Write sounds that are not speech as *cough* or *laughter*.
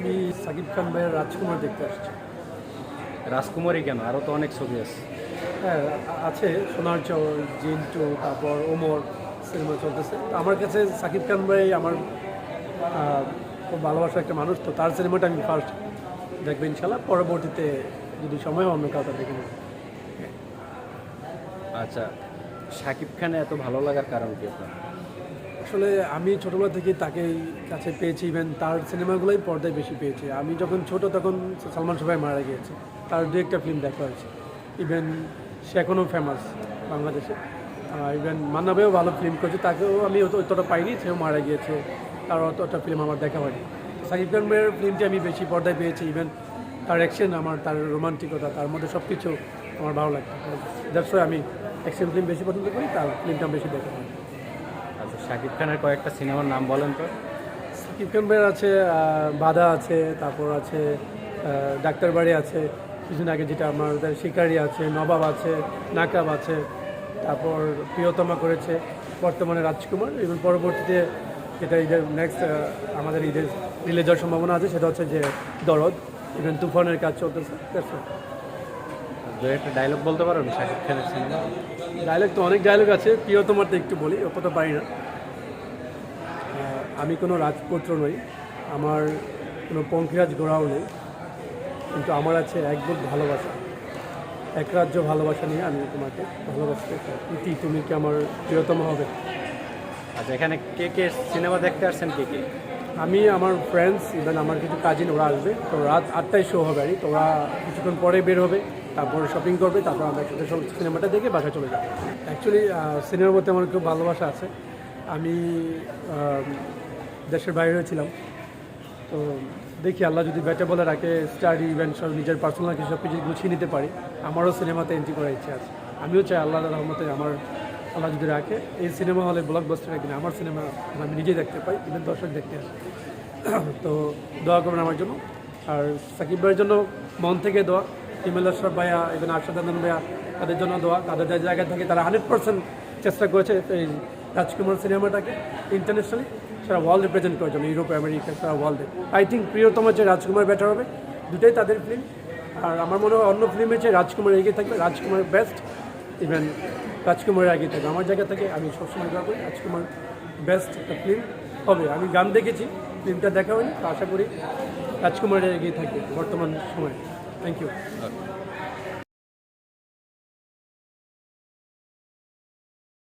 আমি সাকিব খান ভাইয়ের রাজকুমার দেখতে আসছি। রাজকুমারী কেন? আরও তো অনেক ছবি আছে। হ্যাঁ আছে সোনার চর জিন্টু তারপর ওমর সিনেমা চলতেছে। তো আমার কাছে সাকিব খান ভাই আমার খুব ভালোবাসা একটা মানুষ। তো তার সিনেমাটা আমি ফার্স্ট দেখব ইনশাল্লাহ। পরবর্তীতে যদি সময় হয় অন্য কাউকে দেখে নেব। আচ্ছা শাকিব খানে এত ভালো লাগার কারণ কি আপনার? আসলে আমি ছোটোবেলা থেকে তাকে কাছে পেয়েছি ইভেন তার সিনেমাগুলোই পর্দায় বেশি পেয়েছি। আমি যখন ছোট তখন সালমান সবাই মারা গিয়েছে। তার দু একটা ফিল্ম দেখা হয়েছে। ইভেন সে এখনও ফেমাস বাংলাদেশে। ইভেন মান্নাবেও ভালো ফিল্ম করেছে। তাকেও আমি অতটা পাইনি, সেও মারা গিয়েছে। তার অতটা ফিল্ম আমার দেখা হয়নি। সাকিব খান ভাইয়ের ফিল্মটি আমি বেশি পর্দায় পেয়েছি। ইভেন তার অ্যাকশন আমার, তার রোমান্টিকতা তার মধ্যে সব কিছু আমার ভালো লাগে। দ্যাটস আমি অ্যাকশন ফিল্ম বেশি পছন্দ করি, তার ফিল্মটা বেশি দেখা হয়। আচ্ছা শাকিব খানের কয়েকটা সিনেমার নাম বলেন তো সাকিব খান ভাইয়ের আছে বাধা আছে, তারপর আছে ডাক্তার বাড়ি আছে, কিছুদিন আগে যেটা আমাদের শিকারি আছে, নবাব আছে, নাকাব আছে, তারপর প্রিয়তমা করেছে, বর্তমানে রাজকুমার, এবং পরবর্তীতে যেটা ঈদের নেক্সট আমাদের ঈদের রিলিজ হওয়ার সম্ভাবনা আছে, সেটা হচ্ছে যে দরদ ইভেন তুফানের কাজ চলতেছে. দু একটা ডায়লগ বলতে পারবেন শাকিব খানের সিনেমা ডায়লগ তো অনেক ডায়লগ আছে প্রিয়তমারটা একটু বলি অতটা পারি না। আমি কোনো রাজপুত্র নই আমার কোনো পঙ্খিরাজ গোড়াও নেই কিন্তু আমার আছে এক বোধ ভালোবাসা। এক রাজ্য ভালোবাসা নিয়ে আমি তোমাকে ভালোবাসতে চাই। ইতি তুমি কি আমার প্রিয়তম হবে? আচ্ছা এখানে কে কে সিনেমা দেখতে আসছেন কে কে? আমি আমার ফ্রেন্ডস ইভেন আমার কিছু কাজিন ওরা আসবে। তো রাত আটটায় শো হবে আর কি। তো ওরা কিছুক্ষণ পরে বের হবে। তারপর শপিং করবে, তারপর আমরা একসাথে সব সিনেমাটা দেখে বাসায় চলে যাব। অ্যাকচুয়ালি সিনেমার প্রতি আমার খুব ভালোবাসা আছে। আমি দেশের বাইরে ছিলাম। তো দেখি আল্লাহ যদি ব্যাটে বলে রাখে স্টাডি ইভেন্ট সব নিজের পার্সোনাল কিছু সব কিছু গুছিয়ে নিতে পারি, আমারও সিনেমাতে এন্ট্রি করার ইচ্ছে আছে। আমিও চাই আল্লাহ রহমতে আমার, আল্লাহ যদি রাখে, এই সিনেমা হলে ব্লকবাস্টার একদিন আমার সিনেমা আমি নিজেই দেখতে পাই ইভেন দর্শক দেখতে আসে। *clears throat* তো দোয়া করবেন আমার জন্য। আর সাকিব ভাইয়ের জন্য মন থেকে দোয়া। আশরাফ ভাইয়া ইভেন আরশাদ আনন্দ ভাইয়া, তাদের জন্য দোয়া, তাদের যে জায়গা থেকে তারা হান্ড্রেড চেষ্টা করেছে এই রাজকুমার সিনেমাটাকে ইন্টারন্যাশনালি সারা ওয়ার্ল্ড রিপ্রেজেন্ট করার জন্য ইউরোপ আমেরিকা সারা ওয়ার্ল্ডে আই থিঙ্ক প্রিয়তম যে রাজকুমার বেটার হবে, দুটাই তাদের ফিল্ম আর আমার মনে হয় অন্য ফিল্মের চেয়ে রাজকুমার এগিয়ে থাকবে, রাজকুমার বেস্ট ইভেন রাজকুমারের এগিয়ে থাকবে। আমার জায়গা থেকে আমি সবসময় দোয়া করি, রাজকুমার বেস্ট একটা ফিল্ম হবে। আমি গান দেখেছি ফিল্মটা দেখা হয়নি আশা করি রাজকুমারের এগিয়ে থাকবে বর্তমান সময়ে। Thank you. Okay.